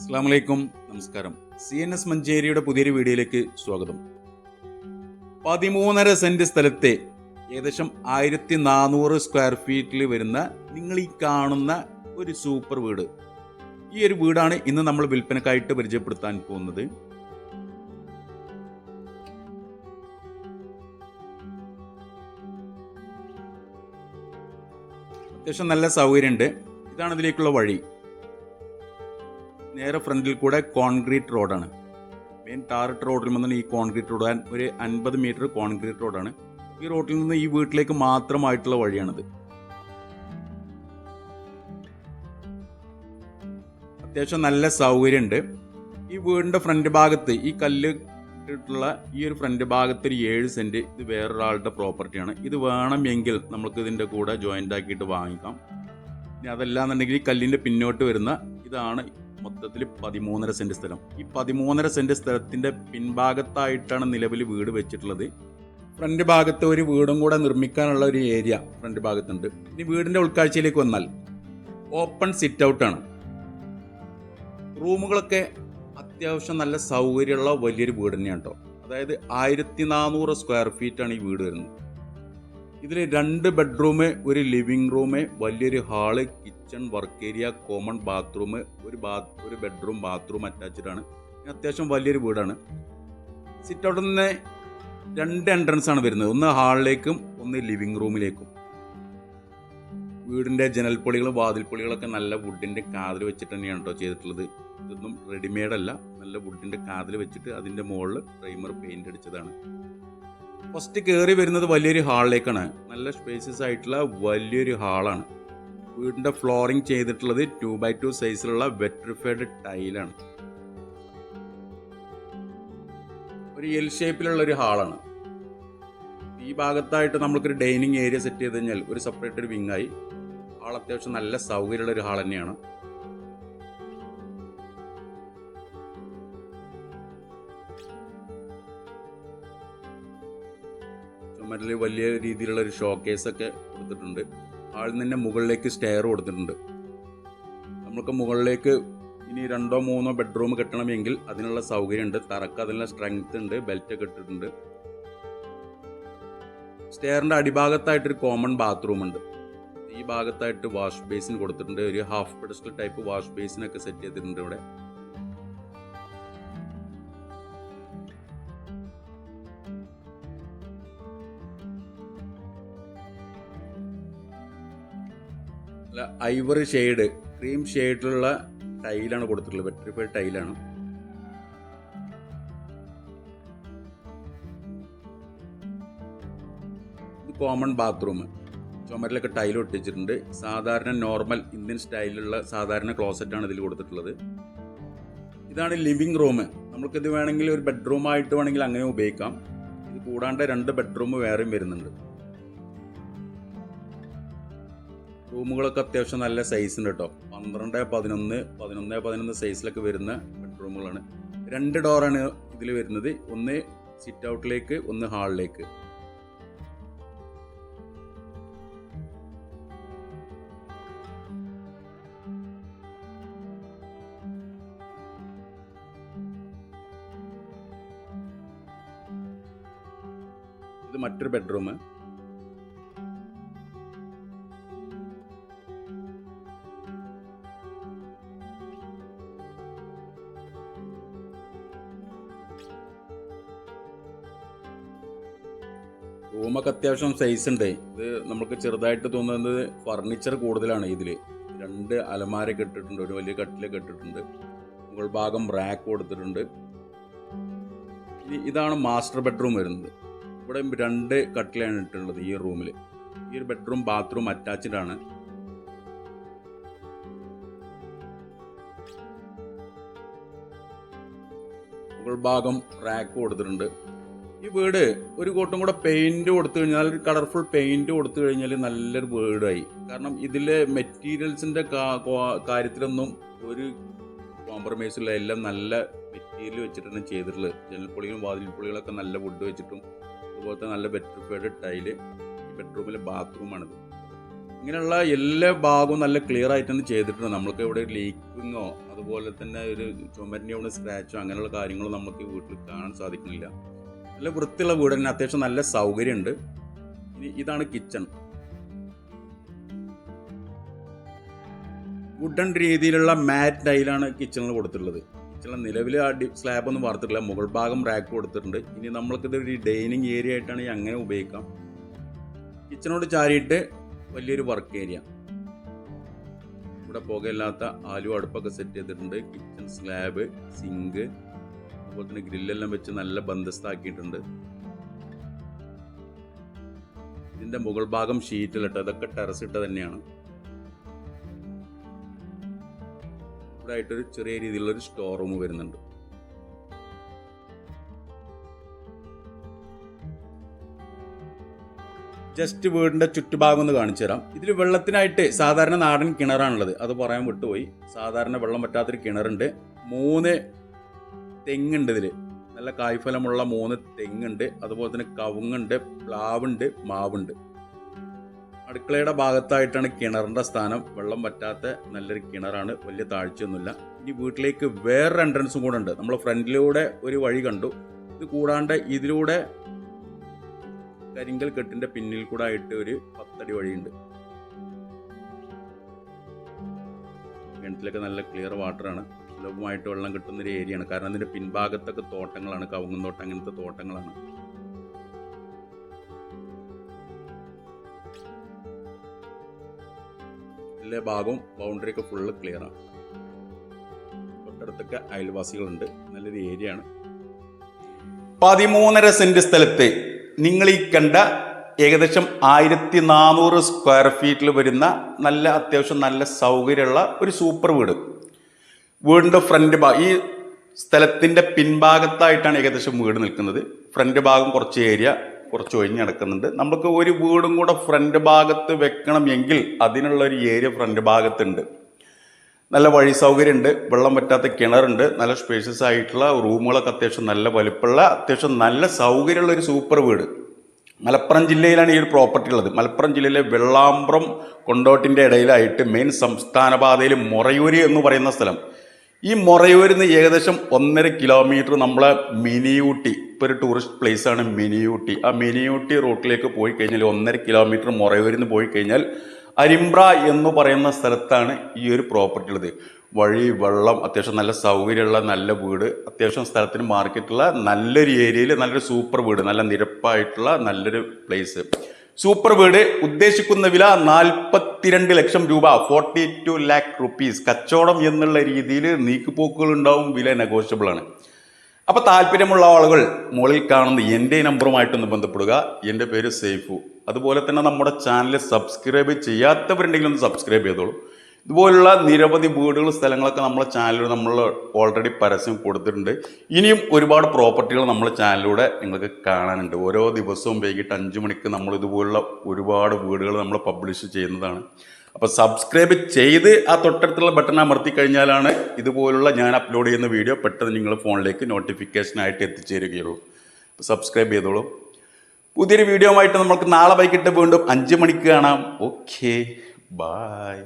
അസ്സാം വലൈക്കും നമസ്കാരം. സി എൻ എസ് മഞ്ചേരിയുടെ പുതിയൊരു വീഡിയോയിലേക്ക് സ്വാഗതം. പതിമൂന്നര സെന്റ് സ്ഥലത്തെ ഏകദേശം ആയിരത്തി നാനൂറ് സ്ക്വയർ ഫീറ്റിൽ വരുന്ന നിങ്ങൾ ഈ കാണുന്ന ഒരു സൂപ്പർ വീട്. ഈ ഒരു വീടാണ് ഇന്ന് നമ്മൾ വിൽപ്പനക്കായിട്ട് പരിചയപ്പെടുത്താൻ പോകുന്നത്. അത്യാവശ്യം നല്ല സൗകര്യമുണ്ട്. ഇതാണ് ഇതിലേക്കുള്ള വഴി. നേരെ ഫ്രണ്ടിൽ കൂടെ കോൺക്രീറ്റ് റോഡാണ്. മെയിൻ ടാറിട്ട് റോഡിൽ നിന്നാണ് ഈ കോൺക്രീറ്റ് റോഡ്. ഒരു അൻപത് മീറ്റർ കോൺക്രീറ്റ് റോഡാണ്. ഈ റോഡിൽ നിന്ന് ഈ വീട്ടിലേക്ക് മാത്രമായിട്ടുള്ള വഴിയാണിത്. അത്യാവശ്യം നല്ല സൗകര്യമുണ്ട്. ഈ വീടിന്റെ ഫ്രണ്ട് ഭാഗത്ത് ഈ കല്ല് ഇട്ടിട്ടുള്ള ഈ ഒരു ഫ്രണ്ട് ഭാഗത്ത് ഒരു ഏഴ് സെന്റ് ഇത് വേറൊരാളുടെ പ്രോപ്പർട്ടിയാണ് ഇത് വേണമെങ്കിൽ നമുക്ക് ഇതിന്റെ കൂടെ ജോയിന്റ് ആക്കിയിട്ട് വാങ്ങിക്കാം. ഇനി അതല്ലാന്നുണ്ടെങ്കിൽ ഈ കല്ലിന്റെ പിന്നോട്ട് വരുന്ന ഇതാണ് മൊത്തത്തിൽ പതിമൂന്നര സെന്റ് സ്ഥലം. ഈ പതിമൂന്നര സെന്റ് സ്ഥലത്തിന്റെ പിൻഭാഗത്തായിട്ടാണ് നിലവിൽ വീട് വെച്ചിട്ടുള്ളത്. ഫ്രണ്ട് ഭാഗത്ത് ഒരു വീടും കൂടെ നിർമ്മിക്കാനുള്ള ഒരു ഏരിയ ഫ്രണ്ട് ഭാഗത്തുണ്ട്. ഇനി വീടിന്റെ ഉൾക്കാഴ്ചയിലേക്ക് വന്നാൽ ഓപ്പൺ സിറ്റ് ഔട്ടാണ് റൂമുകളൊക്കെ അത്യാവശ്യം നല്ല സൗകര്യമുള്ള വലിയൊരു വീട് തന്നെയാണ് കേട്ടോ അതായത് ആയിരത്തി നാനൂറ് സ്ക്വയർ ഫീറ്റ് ആണ് ഈ വീട് വരുന്നത്. ഇതിൽ രണ്ട് ബെഡ്റൂം ഒരു ലിവിംഗ് റൂം വലിയൊരു hall kitchen work area common bathroom ഒരു ബാത്ത് ഒരു ബെഡ്റൂം ബാത്റൂം അറ്റാച്ച്ഡ് ആണ്. ഇത് അത്യാവശ്യം വലിയൊരു വീടാണ്. സിറ്റ് ഔട്ടിൽ നിന്ന് രണ്ട് എൻട്രൻസ് ആണ് വരുന്നത്. ഒന്ന് ഹാളിലേക്കും ഒന്ന് ലിവിംഗ് റൂമിലേക്കും വീടിന്റെ വാതിൽ വാതിൽപ്പൊളികളൊക്കെ നല്ല വുഡിന്റെ കാതിൽ വെച്ചിട്ട് തന്നെയാണ് കേട്ടോ ചെയ്തിട്ടുള്ളത്. ഇതൊന്നും റെഡിമെയ്ഡ് അല്ല. നല്ല വുഡിന്റെ കാതിൽ വെച്ചിട്ട് അതിന്റെ മുകളിൽ പ്രൈമർ പെയിന്റ് അടിച്ചതാണ്. ഫസ്റ്റ് കയറി വരുന്നത് വലിയൊരു ഹാളിലേക്കാണ് നല്ല സ്പേസസ് ആയിട്ടുള്ള വലിയൊരു ഹാളാണ് വീടിന്റെ ഫ്ലോറിംഗ് ചെയ്തിട്ടുള്ളത് ടു ബൈ ടു സൈസിലുള്ള വെട്രിഫൈഡ് ടൈലാണ് ഒരു എൽ ഷേപ്പിലുള്ള ഒരു ഹാളാണ് ഈ ഭാഗത്തായിട്ട് നമ്മൾക്കൊരു ഡൈനിങ് ഏരിയ സെറ്റ് ചെയ്ത് കഴിഞ്ഞാൽ ഒരു സെപ്പറേറ്റ് ഒരു വിങ്ങായി ഹാൾ അത്യാവശ്യം നല്ല സൗകര്യമുള്ള ഒരു ഹാൾ തന്നെയാണ്. ചുമരിൽ വലിയ രീതിയിലുള്ള ഒരു ഷോക്കേസ് ഒക്കെ കൊടുത്തിട്ടുണ്ട്. ആളിൽ നിന്ന് മുകളിലേക്ക് സ്റ്റെയർ കൊടുത്തിട്ടുണ്ട്. നമ്മൾക്ക് മുകളിലേക്ക് ഇനി രണ്ടോ മൂന്നോ ബെഡ്റൂം കെട്ടണമെങ്കിൽ അതിനുള്ള സൗകര്യമുണ്ട്. തറക്ക് അതിനുള്ള സ്ട്രെങ്ത് ഉണ്ട്. ബെൽറ്റ് ഒക്കെ ഇട്ടിട്ടുണ്ട്. സ്റ്റെയറിന്റെ അടിഭാഗത്തായിട്ടൊരു കോമൺ ബാത്റൂം ഉണ്ട്. ഈ ഭാഗത്തായിട്ട് വാഷ് ബേസിൻ കൊടുത്തിട്ടുണ്ട്. ഒരു ഹാഫ് പെഡസ്റ്റൽ ടൈപ്പ് വാഷ് ബേസിനൊക്കെ സെറ്റ് ചെയ്തിട്ടുണ്ട് ഇവിടെ. ഐവറി ഷെയ്ഡ് ക്രീം ഷെയ്ഡിലുള്ള ടൈലാണ് കൊടുത്തിട്ടുള്ളത്. വെട്രിഫൈഡ് ടൈലാണ്. Common bathroom. ചുമരിലൊക്കെ ടൈൽ ഒട്ടിച്ചിട്ടുണ്ട്. സാധാരണ നോർമൽ ഇന്ത്യൻ സ്റ്റൈലിലുള്ള സാധാരണ ക്ലോസറ്റാണ് ഇതിൽ കൊടുത്തിട്ടുള്ളത്. ഇതാണ് ലിവിംഗ് റൂം. നമുക്കിത് വേണമെങ്കിൽ ഒരു ബെഡ്റൂം ആയിട്ട് വേണമെങ്കിൽ അങ്ങനെ ഉപയോഗിക്കാം. ഇത് കൂടാണ്ട് രണ്ട് ബെഡ്റൂം വേറെയും വരുന്നുണ്ട്. റൂമുകളൊക്കെ അത്യാവശ്യം നല്ല സൈസ് ഉണ്ട് കേട്ടോ പന്ത്രണ്ട് പതിനൊന്ന് പതിനൊന്ന് പതിനൊന്ന് സൈസിലൊക്കെ വരുന്ന ബെഡ്റൂമുകളാണ് രണ്ട് ഡോറാണ് ഇതിൽ വരുന്നത്. ഒന്ന് സിറ്റ് ഔട്ടിലേക്ക് ഒന്ന് ഹാളിലേക്ക് ഇത് മറ്റൊരു ബെഡ്റൂം റൂമൊക്കെ അത്യാവശ്യം സൈസ് ഉണ്ട്. ഇത് നമുക്ക് ചെറുതായിട്ട് തോന്നുന്നത് ഫർണിച്ചർ കൂടുതലാണ് ഇതിൽ രണ്ട് അലമാര കെട്ടിട്ടുണ്ട് ഒരു വലിയ കട്ടിലൊക്കെ കെട്ടിട്ടുണ്ട് മുകൾ ഭാഗം റാക്ക് കൊടുത്തിട്ടുണ്ട്. ഇനി ഇതാണ് മാസ്റ്റർ ബെഡ്റൂം വരുന്നത്. ഇവിടെ രണ്ട് കട്ടിലാണ് ഇട്ടുള്ളത് ഈ റൂമിൽ ഈ ഒരു ബെഡ്റൂം ബാത്റൂം അറ്റാച്ച്ഡ് ആണ്. മുകൾ ഭാഗം റാക്ക് കൊടുത്തിട്ടുണ്ട്. ഈ വീട് ഒരു കൂട്ടം കൂടെ പെയിന്റ് കൊടുത്തു കഴിഞ്ഞാൽ ഒരു കളർഫുൾ പെയിന്റ് കൊടുത്തു കഴിഞ്ഞാൽ നല്ലൊരു വീടായി. കാരണം ഇതിലെ മെറ്റീരിയൽസിന്റെ കാര്യത്തിലൊന്നും ഒരു കോംപ്രമൈസ് ഇല്ല. എല്ലാം നല്ല മെറ്റീരിയൽ വെച്ചിട്ടാണ് ചെയ്തിട്ടുള്ളത്. ജനൽപ്പൊളികളും വാതിൽപ്പൊളികളൊക്കെ നല്ല വുഡ് വെച്ചിട്ടും അതുപോലത്തെ നല്ല ബെഡ്റൂഫൈഡ് ടൈൽ ഈ ബെഡ്റൂമിലെ ബാത്റൂമാണിത് ഇങ്ങനെയുള്ള എല്ലാ ഭാഗവും നല്ല ക്ലിയർ ആയിട്ട് തന്നെ ചെയ്തിട്ടുണ്ട് നമ്മൾക്ക് ഇവിടെ ലീക്കിങ്ങോ അതുപോലെ തന്നെ ഒരു ചുമരിന്റെ സ്ക്രാച്ചോ അങ്ങനെയുള്ള കാര്യങ്ങളോ നമുക്ക് വീട്ടിൽ കാണാൻ സാധിക്കുന്നില്ല. നല്ല വൃത്തിയുള്ള വീട് തന്നെ അത്യാവശ്യം നല്ല സൗകര്യമുണ്ട്. ഇനി ഇതാണ് കിച്ചൺ വുഡൻ രീതിയിലുള്ള മാറ്റ് ടൈലാണ് കിച്ചണിൽ കൊടുത്തിട്ടുള്ളത്. കിച്ചണിൽ നിലവിൽ ആ സ്ലാബ് ഒന്നും വാർത്തിട്ടില്ല. മുകൾ ഭാഗം റാക്ക് കൊടുത്തിട്ടുണ്ട്. ഇനി നമ്മൾക്കിത് ഒരു ഡൈനിങ് ഏരിയ ആയിട്ടാണ് ഈ അങ്ങനെ ഉപയോഗിക്കാം. കിച്ചണോട് ചാരിയിട്ട് വലിയൊരു വർക്ക് ഏരിയ ഇവിടെ പുകയില്ലാത്ത ആലു അടുപ്പൊക്കെ സെറ്റ് ചെയ്തിട്ടുണ്ട്. കിച്ചൺ സ്ലാബ് സിങ്ക് അതുപോലെ തന്നെ ഗ്രില്ലെല്ലാം വെച്ച് നല്ല ബന്ധസ്ഥാക്കിയിട്ടുണ്ട് ഇതിന്റെ മുകൾ ഭാഗം ഷീറ്റിലിട്ട് ഇതൊക്കെ ടെറസ് ഇട്ട് തന്നെയാണ്. ഇവിടെ ആയിട്ടൊരു ചെറിയ രീതിയിലുള്ള ഒരു സ്റ്റോർ റൂം വരുന്നുണ്ട്. ജസ്റ്റ് വീടിന്റെ ചുറ്റുഭാഗം ഒന്ന് കാണിച്ചു തരാം. ഇതിൽ വെള്ളത്തിനായിട്ട് സാധാരണ നാടൻ കിണറാണുള്ളത്. അത് പറയാൻ വിട്ടുപോയി. സാധാരണ വെള്ളം പറ്റാത്തൊരു കിണറുണ്ട്. മൂന്ന് തെങ്ങുണ്ട് ഇതിൽ നല്ല കായ്ഫലമുള്ള മൂന്ന് തെങ്ങുണ്ട്. അതുപോലെ തന്നെ കവുങ്ങുണ്ട് പ്ലാവുണ്ട് മാവുണ്ട്. അടുക്കളയുടെ ഭാഗത്തായിട്ടാണ് കിണറിന്റെ സ്ഥാനം. വെള്ളം പറ്റാത്ത നല്ലൊരു കിണറാണ്. വലിയ താഴ്ചയൊന്നുമില്ല. ഇനി വീട്ടിലേക്ക് വേറൊരു എൻട്രൻസും കൂടെ ഉണ്ട്. നമ്മൾ ഫ്രണ്ടിലൂടെ ഒരു വഴി കണ്ടു. ഇത് കൂടാണ്ട് ഇതിലൂടെ കരിങ്കൽ കെട്ടിന്റെ പിന്നിൽ കൂടെ ആയിട്ട് ഒരു പത്തടി വഴിയുണ്ട്. കിണറ്റിലൊക്കെ നല്ല ക്ലിയർ വാട്ടറാണ് സുലഭമായിട്ട് വെള്ളം കിട്ടുന്ന ഒരു ഏരിയയാണ്. കാരണം അതിന്റെ പിൻഭാഗത്തൊക്കെ തോട്ടങ്ങളാണ്. കവുങ്ങും തോട്ടം അങ്ങനത്തെ തോട്ടങ്ങളാണ്. എല്ലാ ഭാഗവും ബൗണ്ടറി ഒക്കെ ഫുള്ള് ക്ലിയറാണ് തൊട്ടടുത്തൊക്കെ അയൽവാസികളുണ്ട്. നല്ലൊരു ഏരിയ ആണ്. പതിമൂന്നര സെന്റ് സ്ഥലത്ത് നിങ്ങൾ ഈ കണ്ട ഏകദേശം ആയിരത്തി നാനൂറ് സ്ക്വയർ ഫീറ്റിൽ വരുന്ന നല്ല അത്യാവശ്യം നല്ല സൗകര്യമുള്ള ഒരു സൂപ്പർ വീട്. വീടിന്റെ ഫ്രണ്ട് ഭാഗം ഈ സ്ഥലത്തിന്റെ പിൻഭാഗത്തായിട്ടാണ് ഏകദേശം വീട് നിൽക്കുന്നത്. ഫ്രണ്ട് ഭാഗം കുറച്ച് ഏരിയ കുറച്ച് ഒഴിഞ്ഞ് നടക്കുന്നുണ്ട്. നമുക്ക് ഒരു വീടും കൂടെ ഫ്രണ്ട് ഭാഗത്ത് വെക്കണമെങ്കിൽ അതിനുള്ള ഒരു ഏരിയ ഫ്രണ്ട് ഭാഗത്തുണ്ട്. നല്ല വഴി സൗകര്യമുണ്ട് വെള്ളം പറ്റാത്ത കിണറുണ്ട് നല്ല സ്പേഷ്യസ് ആയിട്ടുള്ള റൂമുകളൊക്കെ അത്യാവശ്യം നല്ല വലുപ്പമുള്ള അത്യാവശ്യം നല്ല സൗകര്യമുള്ള ഒരു സൂപ്പർ വീട്. മലപ്പുറം ജില്ലയിലാണ് ഈ ഒരു പ്രോപ്പർട്ടി ഉള്ളത്. മലപ്പുറം ജില്ലയിലെ വെള്ളാമ്പ്രം കൊണ്ടോട്ടിന്റെ ഇടയിലായിട്ട് മെയിൻ സംസ്ഥാന പാതയിൽ മൊറയൂര് എന്ന് പറയുന്ന സ്ഥലം. ഈ മൊറയൂരിൽ നിന്ന് ഏകദേശം ഒന്നര കിലോമീറ്റർ നമ്മളെ മിനിയൂട്ടി ഇപ്പോൾ ഒരു ടൂറിസ്റ്റ് പ്ലേസ് ആണ് മിനിയൂട്ടി. ആ മിനിയൂട്ടി റൂട്ടിലേക്ക് പോയി കഴിഞ്ഞാൽ ഒന്നര കിലോമീറ്റർ മൊറയൂരിൽ നിന്ന് പോയി കഴിഞ്ഞാൽ അരിമ്പ്ര എന്ന് പറയുന്ന സ്ഥലത്താണ് ഈ ഒരു പ്രോപ്പർട്ടി ഉള്ളത്. വഴി വെള്ളം അത്യാവശ്യം നല്ല സൗകര്യമുള്ള നല്ല വീട് അത്യാവശ്യം സ്ഥലത്തിന് മാർക്കറ്റുള്ള നല്ലൊരു ഏരിയയിൽ നല്ലൊരു സൂപ്പർ വീട് നല്ല നിരപ്പായിട്ടുള്ള നല്ലൊരു പ്ലേസ് സൂപ്പർ വീട് ഉദ്ദേശിക്കുന്ന വില നാൽപ്പത്തിരണ്ട് ലക്ഷം രൂപ. ഫോർട്ടി ടു ലാക്ക് റുപ്പീസ് കച്ചവടം എന്നുള്ള രീതിയിൽ നീക്കുപോക്കുകൾ ഉണ്ടാവും വില നെഗോഷ്യബിൾ ആണ്. അപ്പോൾ താല്പര്യമുള്ള ആളുകൾ മുകളിൽ കാണുന്ന എന്റെ നമ്പറുമായിട്ടൊന്ന് ബന്ധപ്പെടുക. എന്റെ പേര് സേഫു അതുപോലെ തന്നെ നമ്മുടെ ചാനൽ സബ്സ്ക്രൈബ് ചെയ്യാത്തവരുണ്ടെങ്കിൽ ഒന്ന് സബ്സ്ക്രൈബ് ചെയ്തോളൂ. ഇതുപോലുള്ള നിരവധി വീടുകൾ സ്ഥലങ്ങളൊക്കെ നമ്മളെ ചാനലിലൂടെ നമ്മൾ ഓൾറെഡി പരസ്യം കൊടുത്തിട്ടുണ്ട്. ഇനിയും ഒരുപാട് പ്രോപ്പർട്ടികൾ നമ്മളെ ചാനലിലൂടെ നിങ്ങൾക്ക് കാണാനുണ്ട്. ഓരോ ദിവസവും വൈകിട്ട് അഞ്ച് മണിക്ക് നമ്മൾ ഇതുപോലുള്ള ഒരുപാട് വീടുകൾ നമ്മൾ പബ്ലിഷ് ചെയ്യുന്നതാണ്. അപ്പോൾ സബ്സ്ക്രൈബ് ചെയ്ത് ആ തൊട്ടടുത്തുള്ള ബട്ടൺ അമർത്തി കഴിഞ്ഞാലാണ് ഇതുപോലുള്ള ഞാൻ അപ്ലോഡ് ചെയ്യുന്ന വീഡിയോ പെട്ടെന്ന് നിങ്ങളുടെ ഫോണിലേക്ക് നോട്ടിഫിക്കേഷനായിട്ട് എത്തിച്ചേരുകയുള്ളൂ. സബ്സ്ക്രൈബ് ചെയ്തോളൂ. പുതിയൊരു വീഡിയോ ആയിട്ട് നമുക്ക് നാളെ വൈകിട്ട് വീണ്ടും അഞ്ച് മണിക്ക് കാണാം. Okay bye